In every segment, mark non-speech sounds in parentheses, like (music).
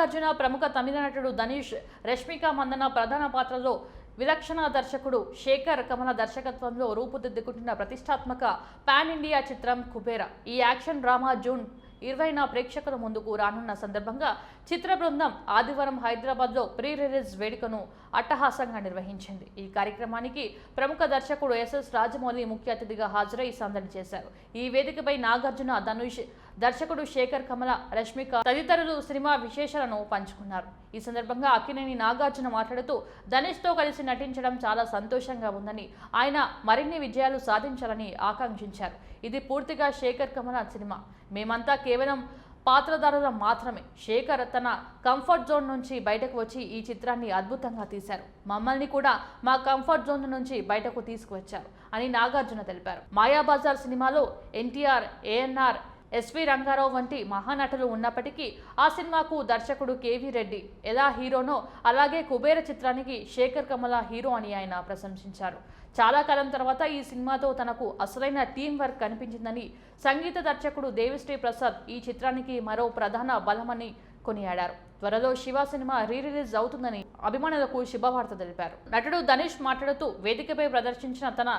నాగార్జున ప్రముఖ తమిళ నటుడు ధనీష్ రష్మిక మందన ప్రధాన పాత్రలో విలక్షణ దర్శకుడు శేఖర్ కమల దర్శకత్వంలో రూపుదిద్దుకుంటున్న ప్రతిష్టాత్మక పాన్ ఇండియా చిత్రం కుబేర. ఈ యాక్షన్ డ్రామా జూన్ ఇరవైన ప్రేక్షకుల ముందుకు రానున్న సందర్భంగా చిత్ర బృందం ఆదివారం హైదరాబాద్లో ప్రీ రిలీజ్ వేడుకను అట్టహాసంగా నిర్వహించింది. ఈ కార్యక్రమానికి ప్రముఖ దర్శకుడు ఎస్ఎస్ రాజమౌళి ముఖ్య అతిథిగా హాజరై సందడి చేశారు. ఈ వేదికపై నాగార్జున ధనుష్ దర్శకుడు శేఖర్ కమల రష్మిక తదితరులు సినిమా విశేషాలను పంచుకున్నారు. ఈ సందర్భంగా అక్కినేని నాగార్జున మాట్లాడుతూ ధనుష్తో కలిసి నటించడం చాలా సంతోషంగా ఉందని ఆయన మరిన్ని విజయాలు సాధించాలని ఆకాంక్షించారు. ఇది పూర్తిగా శేఖర్ కమల సినిమా. మేమంతా కేవలం పాత్రధారులం మాత్రమే. శేఖర్ తన కంఫర్ట్ జోన్ నుంచి బయటకు వచ్చి ఈ చిత్రాన్ని అద్భుతంగా తీశారు. మమ్మల్ని కూడా మా కంఫర్ట్ జోన్ నుంచి బయటకు తీసుకువచ్చారు అని నాగార్జున తెలిపారు. మాయాబజార్ సినిమాలో ఎన్టీఆర్ ఏఎన్ఆర్ ఎస్వి రంగారావు వంటి మహానటులు ఉన్నప్పటికీ ఆ సినిమాకు దర్శకుడు కేవీ రెడ్డి ఎలా హీరోనో అలాగే కుబేర చిత్రానికి శేఖర్ కమల హీరో అని ఆయన ప్రశంసించారు. చాలా కాలం తర్వాత ఈ సినిమాతో తనకు అసలైన టీం వర్క్ కనిపించిందని సంగీత దర్శకుడు దేవిశ్రీ ప్రసాద్ ఈ చిత్రానికి మరో ప్రధాన బలమని కొనియాడారు. త్వరలో శివ సినిమా రీ రిలీజ్ అవుతుందని అభిమానులకు శుభవార్త తెలిపారు. నటుడు ధనుష్ మాట్లాడుతూ వేదికపై ప్రదర్శించిన తన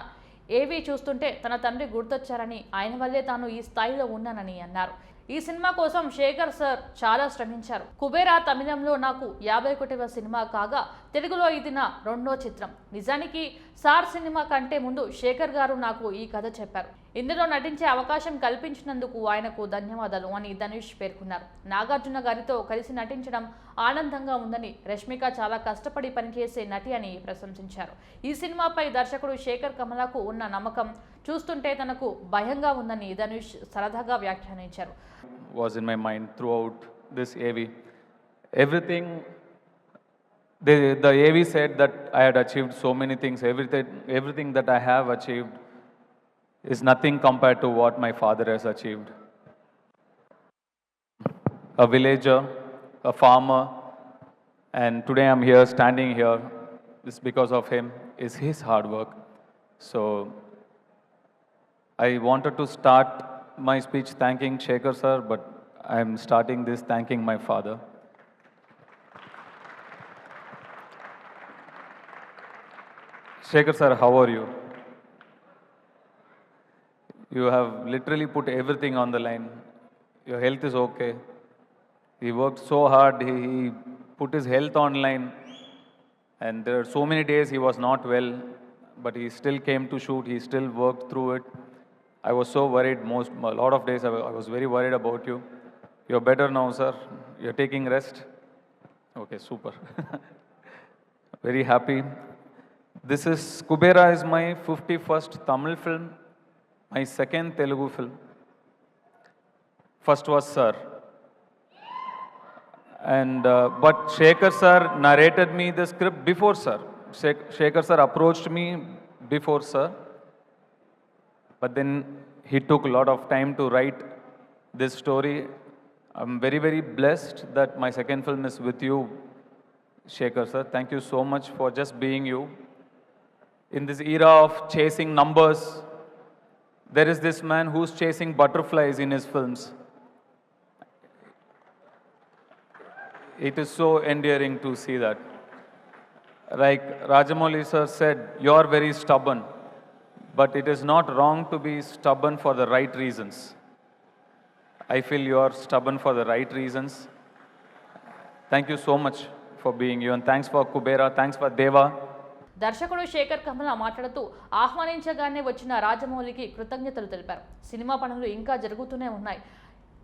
ఏవి చూస్తుంటే తన తండ్రి గుర్తొచ్చారని ఆయన వల్లే తాను ఈ స్థాయిలో ఉన్నానని అన్నారు. ఈ సినిమా కోసం శేఖర్ సార్ చాలా శ్రమించారు. కుబేరా తమిళంలో నాకు యాభై ఒకటివ సినిమా కాగా తెలుగులో ఇది నా రెండో చిత్రం. నిజానికి సార్ సినిమా కంటే ముందు శేఖర్ గారు నాకు ఈ కథ చెప్పారు. ఇందులో నటించే అవకాశం కల్పించినందుకు ఆయనకు ధన్యవాదాలు అని ధనుష్ పేర్కొన్నారు. నాగార్జున గారితో కలిసి నటించడం ఆనందంగా ఉందని రష్మిక చాలా కష్టపడి పనిచేసే నటి అని ప్రశంసించారు. ఈ సినిమాపై దర్శకుడు శేఖర్ కమలకు ఉన్న నమ్మకం చూస్తుంటే తనకు భయంగా ఉందని ధనుష్ సరదాగా వ్యాఖ్యానించారు. Was in my mind throughout this AV everything the, the AV said that I had achieved so many things. Everything, everything that I have achieved is nothing compared to what my father has achieved. A villager, a farmer, and today I'm here, standing here. This because of him, is his hard work. So I wanted to start my speech thanking Shekhar sir, but I'm starting this thanking my father. Shekhar sir, how are you? You have literally put everything on the line. Your health is okay. He worked so hard, he, he put his health online, and there are so many days he was not well, but he still came to shoot, he still worked through it. I was so worried most, a lot of days I was very worried about you. You're better now, sir. You're taking rest. Okay, super. (laughs) very happy. This is Kubera is my 51st Tamil film, my second Telugu film. First was Sir. And uh, but Shekhar sir narrated me the script before Sir. Shek- Shekhar sir approached me before Sir. But then he took a lot of time to write this story. I'm very, very blessed that my second film is with you, Shekhar sir. Thank you so much for just being you. In this era of chasing numbers, there is this man who's chasing butterflies in his films. It is so endearing to see that. Like Rajamouli sir said, you are very stubborn, but it is not wrong to be stubborn for the right reasons. I feel you are stubborn for the right reasons. Thank you so much for being you, and thanks for Kubera, thanks for Deva. దర్శకుడు శేఖర్ కమల మాట్లాడుతూ ఆహ్వానించగానే వచ్చిన రాజమౌళికి కృతజ్ఞతలు తెలిపారు. Cinema పనులు ఇంకా జరుగుతూనే ఉన్నాయి.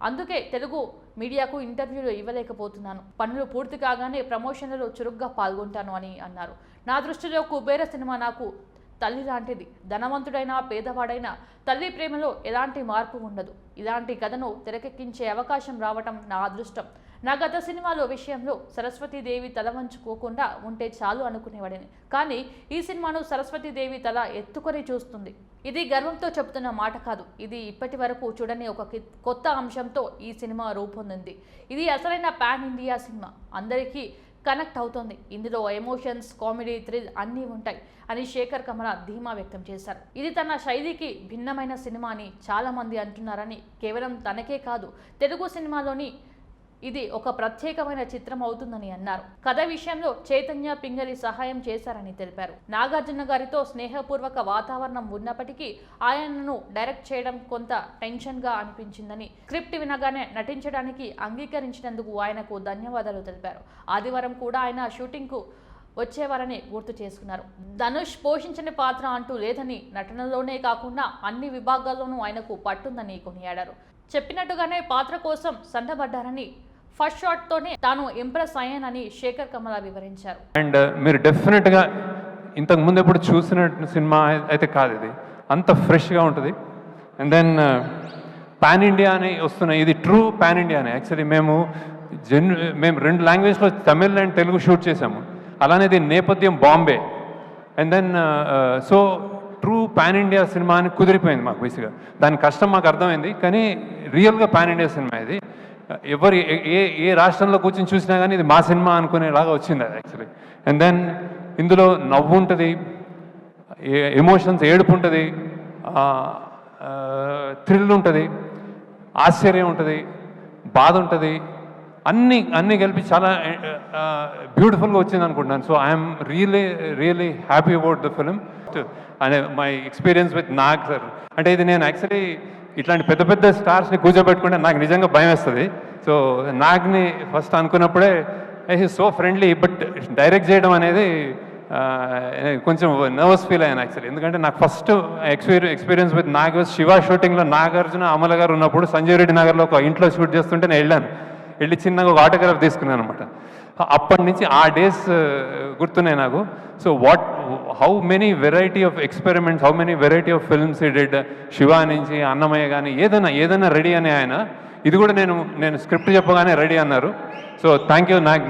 అందుకే తెలుగు మీడియాకు ఇంటర్వ్యూలు ఇవ్వలేకపోతున్నాను. పనులు పూర్తి కాగానే ప్రమోషన్లలో చురుగ్గా పాల్గొంటాను అని అన్నారు. నా దృష్టిలో కుబేర సినిమా నాకు తల్లి లాంటిది. ధనవంతుడైనా పేదవాడైనా తల్లి ప్రేమలో ఎలాంటి మార్పు ఉండదు. ఇలాంటి కథను తెరకెక్కించే అవకాశం రావటం నా అదృష్టం. నా గత సినిమాలో విషయంలో సరస్వతీదేవి తల వంచుకోకుండా ఉంటే చాలు అనుకునేవాడిని. కానీ ఈ సినిమాను సరస్వతీదేవి తల ఎత్తుకొని చూస్తుంది. ఇది గర్వంతో చెబుతున్న మాట కాదు. ఇది ఇప్పటి వరకు చూడని ఒక కొత్త అంశంతో ఈ సినిమా రూపొందింది. ఇది అసలైన పాన్ ఇండియా సినిమా. అందరికీ కనెక్ట్ అవుతుంది. ఇందులో ఎమోషన్స్ కామెడీ థ్రిల్ అన్నీ ఉంటాయి అని శేఖర్ కమల ధీమా వ్యక్తం చేశారు. ఇది తన శైలికి భిన్నమైన సినిమా అని చాలామంది అంటున్నారని కేవలం తనకే కాదు తెలుగు సినిమాలోని ఇది ఒక ప్రత్యేకమైన చిత్రం అవుతుందని అన్నారు. కథ విషయంలో చైతన్య పింగళి సహాయం చేశారని తెలిపారు. నాగార్జున గారితో స్నేహపూర్వక వాతావరణం ఉన్నప్పటికీ ఆయనను డైరెక్ట్ చేయడం కొంత టెన్షన్గా అనిపించిందని స్క్రిప్ట్ వినగానే నటించడానికి అంగీకరించినందుకు ఆయనకు ధన్యవాదాలు తెలిపారు. ఆదివారం కూడా ఆయన షూటింగ్కు వచ్చేవారని గుర్తు చేసుకున్నారు. ధనుష్ పోషించని పాత్ర అంటూ లేదని నటనలోనే కాకుండా అన్ని విభాగాల్లోనూ ఆయనకు పట్టుందని కొనియాడారు. చెప్పినట్టుగానే పాత్ర కోసం సండబడ్డారని ఫస్ట్ షాట్తోనే తాను ఇంప్రెస్ అయ్యానని శేఖర్ కమల వివరించారు. అండ్ మీరు డెఫినెట్గా ఇంతకు ముందు ఎప్పుడు చూసిన సినిమా అయితే కాదు ఇది. అంత ఫ్రెష్గా ఉంటుంది. And then uh, pan India అని వస్తున్నాయి ఇది ట్రూ పాన్ ఇండియా అని యాక్చువల్లీ మేము జెన్ మేము రెండు లాంగ్వేజ్లో తమిళ్ అండ్ తెలుగు షూట్ చేసాము అలానే దీని నేపథ్యం Bombay and then so true pan India cinema అని కుదిరిపోయింది మాకు బేసిక్గా దాని కష్టం మాకు అర్థమైంది. కానీ రియల్గా పాన్ ఇండియా సినిమా ఇది. ఎవరు ఏ- ఏ రాష్ట్రంలో కూర్చొని చూసినా కానీ ఇది మా సినిమా అనుకునేలాగా వచ్చింది అది యాక్చువల్లీ అండ్ దెన్ ఇందులో నవ్వు ఉంటుంది ఎమోషన్స్ ఏడుపు ఉంటుంది థ్రిల్ ఉంటుంది ఆశ్చర్యం ఉంటుంది బాధ ఉంటుంది అన్నీ అన్నీ కలిపి చాలా బ్యూటిఫుల్గా వచ్చింది అనుకుంటున్నాను. So I'm really really happy about the film and my experience with Nag sir అంటే ఇది నేను యాక్చువల్లీ ఇట్లాంటి పెద్ద పెద్ద స్టార్స్ని కూర్చోబెట్టుకుంటే నాకు నిజంగా భయం వేస్తుంది. సో నాగ్ని first అనుకున్నప్పుడే I so friendly but direct చేయడం అనేది కొంచెం నర్వస్ ఫీల్ అయ్యాను యాక్చువల్లీ ఎందుకంటే నాకు first experience experience with Nag Siva షూటింగ్లో నాగార్జున అమల గారు ఉన్నప్పుడు సంజయ్ రెడ్డి నగర్లో ఒక ఇంట్లో షూట్ చేస్తుంటే నేను వెళ్ళాను. వెళ్ళి చిన్నగా ఒక ఆటోగ్రాఫ్ తీసుకున్నాను అనమాట అప్పటి నుంచి ఆ డేస్ గుర్తున్నాయి నాకు. So what how many variety of experiments how many variety of films ఈ డెడ్ శివ నుంచి అన్నమయ్య కానీ ఏదైనా ఏదైనా రెడీ అని ఆయన. ఇది కూడా నేను నేను స్క్రిప్ట్ చెప్పగానే రెడీ అన్నారు. సో థ్యాంక్ యూ నాకు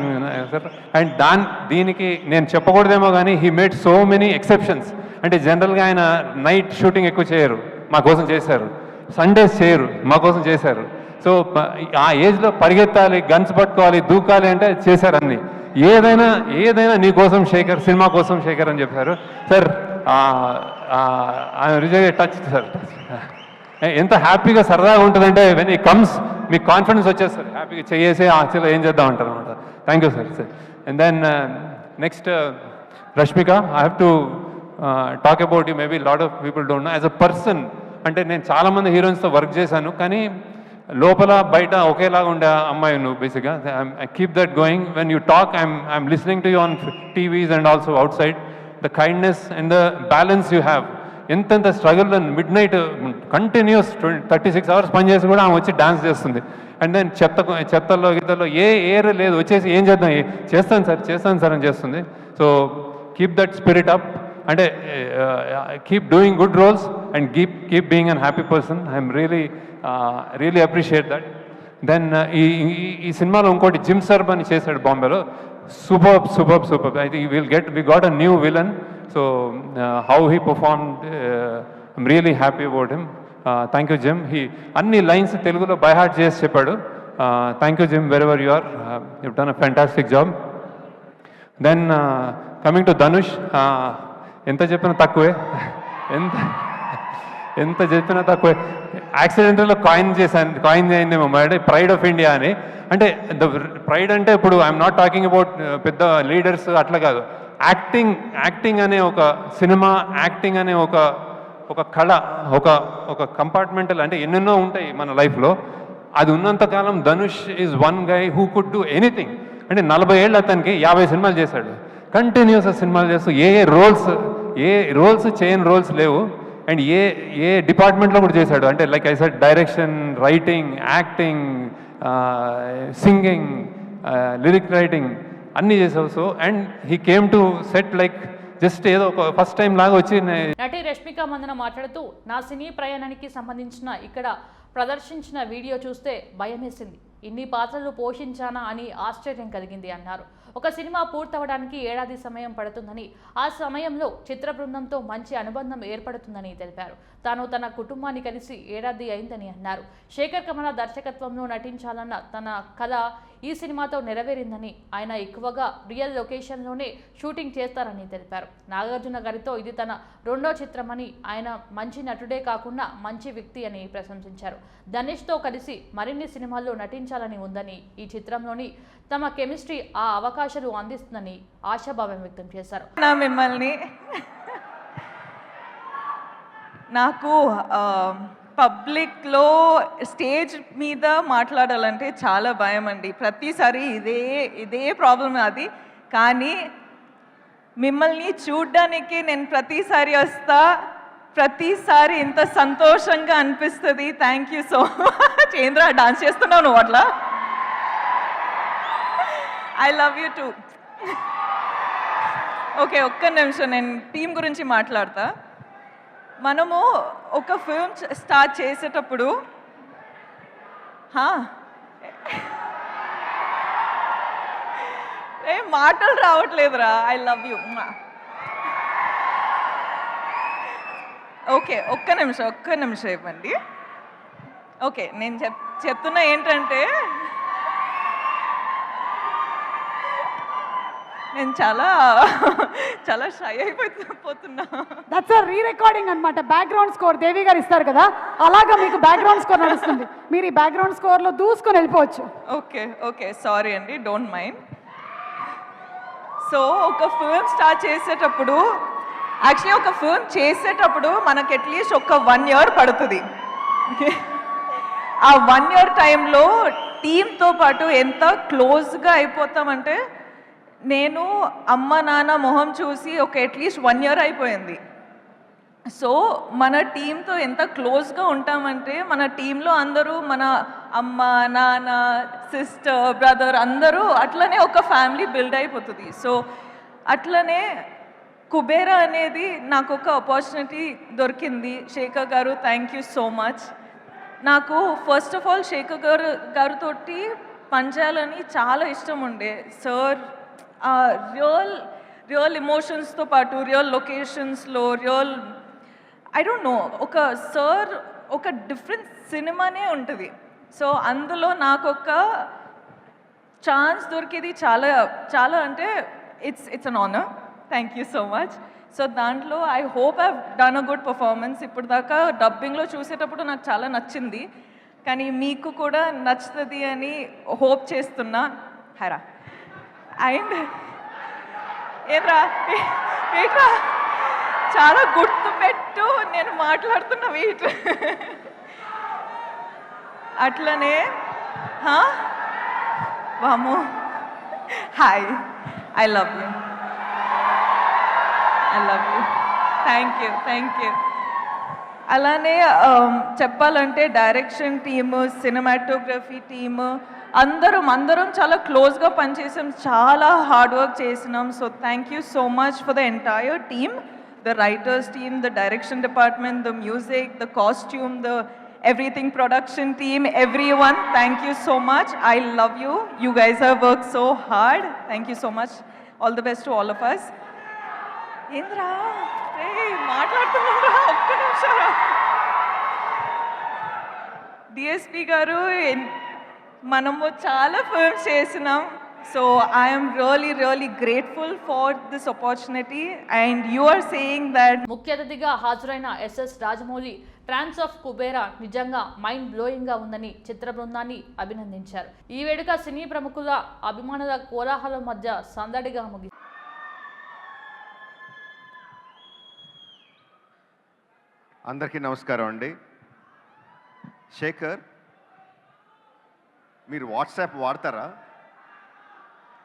సార్ అండ్ దాని దీనికి నేను చెప్పకూడదేమో కానీ he made so many exceptions అంటే జనరల్గా ఆయన నైట్ షూటింగ్ ఎక్కువ చేయరు. మా కోసం చేశారు. సండేస్ చేయరు. మా కోసం చేశారు. సో ఆ ఏజ్లో పరిగెత్తాలి గన్స్ పట్టుకోవాలి దూకాలి అంటే చేశారు అన్ని ఏదైనా ఏదైనా నీ కోసం శేఖర్ సినిమా కోసం శేఖర్ అని చెప్పారు. Sir reserve touch sir. ఎంత హ్యాపీగా సరదాగా ఉంటుందంటే వెన్ ఈ కమ్స్ మీకు కాన్ఫిడెన్స్ వచ్చేస్తారు హ్యాపీగా చేసి యాక్చువల్గా ఏం చేద్దాం అంటారు అనమాట thank you sir sir and then next Rashmika I have to talk about you maybe lot of people don't know as a person అంటే నేను చాలామంది హీరోయిన్స్తో వర్క్ చేశాను. కానీ లోపల బయట ఒకేలాగా ఉండే అమ్మాయి నువ్వు బేసిక్గా I keep that going when you talk I'm I'm listening to you on TVs and also outside the kindness and the balance you have ఎంతెంత struggle midnight continuous thirty six hours పనిచేసి కూడా ఆమె వచ్చి డాన్స్ చేస్తుంది. And then చెత్త చెత్తల్లో గిత్తల్లో ఏ ఏర్ లేదు. వచ్చేసి ఏం చేద్దాం? చేస్తాను సార్ చేస్తాను సార్ అని చేస్తుంది. So keep that spirit up అంటే keep doing good roles and keep keep being an happy person I'm really really appreciate that then ఈ ఈ- సినిమాలో ఇంకోటి జిమ్ సర్బ్ అని చేశాడు బాంబేలో. Super super super I think will get we got a new villain so how he perform I'm really happy about him thank you Jim he అన్ని lines తెలుగులో by heart చేసి చెప్పాడు. Thank you Jim wherever you are you done a fantastic job then coming to Dhanush ఎంత చెప్పినా తక్కువే. (laughs) ఎంత ఎంత చెప్పినా తక్కువ. యాక్సిడెంటల్లో కాయిన్ చేశాను కాయిన్ చేయండి అంటే ప్రైడ్ ఆఫ్ ఇండియా అని. అంటే ద ప్రైడ్ అంటే ఇప్పుడు ఐఎమ్ నాట్ టాకింగ్ అబౌట్ పెద్ద లీడర్స్ అట్లా కాదు. యాక్టింగ్ యాక్టింగ్ అనే ఒక సినిమా యాక్టింగ్ అనే ఒక ఒక కళ ఒక ఒక కంపార్ట్మెంటల్ అంటే ఎన్నెన్నో ఉంటాయి మన లైఫ్లో. అది ఉన్నంతకాలం Dhanush is one guy who could do anything అంటే నలభై ఏళ్ళు అతనికి యాభై సినిమాలు చేశాడు. కంటిన్యూస్ సినిమాలు చేస్తూ ఏ ఏ రోల్స్ ఏ రోల్స్ చేయని రోల్స్ లేవు. అండ్ ఏ ఏ డిపార్ట్మెంట్లో కూడా చేశాడు. అంటే like I said direction writing acting singing lyric writing అన్నీ చేసావు so and he came to set like just ఏదో ఒక ఫస్ట్ టైం లాగా వచ్చి నటి రష్మిక మందన మాట్లాడుతూ నా సినీ ప్రయాణానికి సంబంధించిన ఇక్కడ ప్రదర్శించిన వీడియో చూస్తే భయమేసింది. ఇన్ని పాత్రలు పోషించానా అని ఆశ్చర్యం కలిగింది అన్నారు. ఒక సినిమా పూర్తవడానికి ఏడాది సమయం పడుతుందని ఆ సమయంలో చిత్ర బృందంతో మంచి అనుబంధం ఏర్పడుతుందని తెలిపారు. తాను తన కుటుంబాన్ని కలిసి ఏడాది అయిందని అన్నారు. శేఖర్ కమల దర్శకత్వంలో నటించాలన్న తన కళ ఈ సినిమాతో నెరవేరిందని ఆయన ఎక్కువగా రియల్ లొకేషన్లోనే షూటింగ్ చేస్తారని తెలిపారు. నాగార్జున గారితో ఇది తన రెండో చిత్రమని ఆయన మంచి నటుడే కాకుండా మంచి వ్యక్తి అని ప్రశంసించారు. ధనుష్తో కలిసి మరిన్ని సినిమాల్లో నటించాలని ఉందని ఈ చిత్రంలోని తమ కెమిస్ట్రీ ఆ అవకాశాలు అందిస్తుందని ఆశాభావం వ్యక్తం చేశారు. నా మిమ్మల్ని నాకు పబ్లిక్లో స్టేజ్ మీద మాట్లాడాలంటే చాలా భయం అండి ప్రతిసారి ఇదే ఇదే ప్రాబ్లం అది. కానీ మిమ్మల్ని చూడ్డానికి నేను ప్రతిసారి వస్తా. ప్రతిసారి ఇంత సంతోషంగా అనిపిస్తుంది. Thank you so (laughs) much. ఏంద్రా డాన్స్ చేస్తున్నావు నువ్వు అట్లా? I love you too okay ఒక్క నిమిషం నేను టీం గురించి మాట్లాడతా. మనము ఒక ఫిల్మ్ స్టార్ట్ చేసేటప్పుడు ఏ మాటలు రావట్లేదురా. ఐ లవ్ యూ ఓకే ఒక్క నిమిషం ఒక్క నిమిషం ఇవ్వండి. ఓకే నేను చెప్ చెప్తున్నా ఏంటంటే నేను చాలా చాలా షై అయిపోతున్నా దట్స్ రీ రికార్డింగ్ అనమాట బ్యాక్గ్రౌండ్ స్కోర్ దేవి గారు ఇస్తారు కదా అలాగా మీకు బ్యాక్గ్రౌండ్ స్కోర్ నడుస్తుంది. మీరు ఈ బ్యాక్గ్రౌండ్ స్కోర్లో దూసుకొని వెళ్ళిపోవచ్చు. Okay okay. సారీ అండి డోంట్ మైండ్ సో ఒక ఫిల్మ్ స్టార్ట్ చేసేటప్పుడు యాక్చువల్లీ ఒక ఫిల్మ్ చేసేటప్పుడు మనకి అట్లీస్ట్ ఒక వన్ ఇయర్ పడుతుంది. (laughs) ఆ వన్ ఇయర్ టైంలో టీంతో పాటు ఎంత క్లోజ్గా అయిపోతామంటే నేను అమ్మ నాన్న మొహం చూసి ఒక అట్లీస్ట్ వన్ ఇయర్ అయిపోయింది. సో మన టీంతో ఎంత క్లోజ్గా ఉంటామంటే మన టీంలో అందరూ మన అమ్మ నాన్న సిస్టర్ బ్రదర్ అందరూ అట్లనే ఒక ఫ్యామిలీ బిల్డ్ అయిపోతుంది. సో అట్లనే కుబేరా అనేది నాకు ఒక ఆపర్చునిటీ దొరికింది. Shekhar garu thank you so much నాకు first of all Shekhar garu గారితో పనిచేయాలని చాలా ఇష్టం ఉండే. సార్ రియల్ రియల్ ఎమోషన్స్తో పాటు రియల్ లొకేషన్స్లో రియల్ ఐ డోంట్ నో ఒక సార్ ఒక డిఫరెంట్ సినిమానే ఉంటుంది. సో అందులో నాకు ఒక ఛాన్స్ దొరికేది చాలా చాలా అంటే it's it's an honour thank you so much so దాంట్లో I hope I done a good performance ఇప్పుడు దాకా డబ్బింగ్లో చూసేటప్పుడు నాకు చాలా నచ్చింది. కానీ మీకు కూడా నచ్చుతుంది అని హోప్ చేస్తున్నా. హరా. అయింది ఏట్రా ఏంట్రా? చాలా గుర్తు పెట్టు నేను మాట్లాడుతున్న వెయిట్ అట్లనే వాము hi I love you I love you thank you thank you అలానే um, చెప్పాలంటే డైరెక్షన్ టీము సినిమాటోగ్రఫీ టీము అందరం అందరం చాలా క్లోజ్గా పనిచేసాం. చాలా హార్డ్ వర్క్ చేసినాం. So thank you so much for the entire team the writers team the direction department the music the costume the everything production team every one thank you so much I love you you guys have work so hard thank you so much all the best all of us ఏంద్రా మాట్లాడుతున్నారా ఒక్క నిమిషం DSP గారు మనము చాలా films చేసినాం. So I'm really really grateful for this opportunity and you are saying that ముఖ్య అతిథిగా హాజరైన SS Rajamouli trance of Kubera నిజంగా మైండ్ బ్లోయింగ్గా ఉందని చిత్ర బృందాన్ని అభినందించారు. ఈ వేడుక సినీ ప్రముఖుల అభిమానుల కోలాహలం మధ్య సందడిగా ముగి అందరికీ నమస్కారం అండి. శేఖర్ మీరు వాట్సాప్ వాడతారా?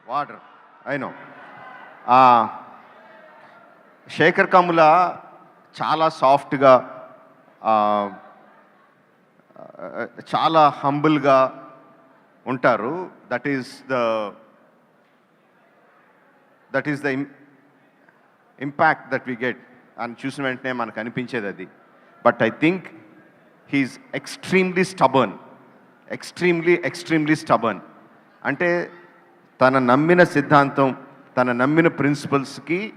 వాడరు. అయినో శేఖర్ కమ్ముల చాలా సాఫ్ట్గా చాలా హంబుల్గా ఉంటారు. That is the that is the impact that we get అని చూసిన వెంటనే మనకు అనిపించేది అది. But I think he's extremely stubborn extremely extremely stubborn అంటే తన నమ్మిన సిద్ధాంతం తన నమ్మిన ప్రిన్సిపల్స్కి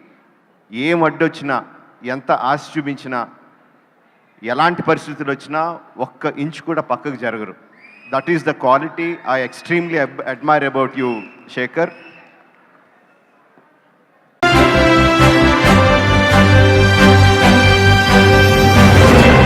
ఏం అడ్డొచ్చినా ఎంత ఆశ చూపించినా ఎలాంటి పరిస్థితులు వచ్చినా ఒక్క ఇంచ్ కూడా పక్కకు జరగరు. That is the quality I extremely admire about you Shekhar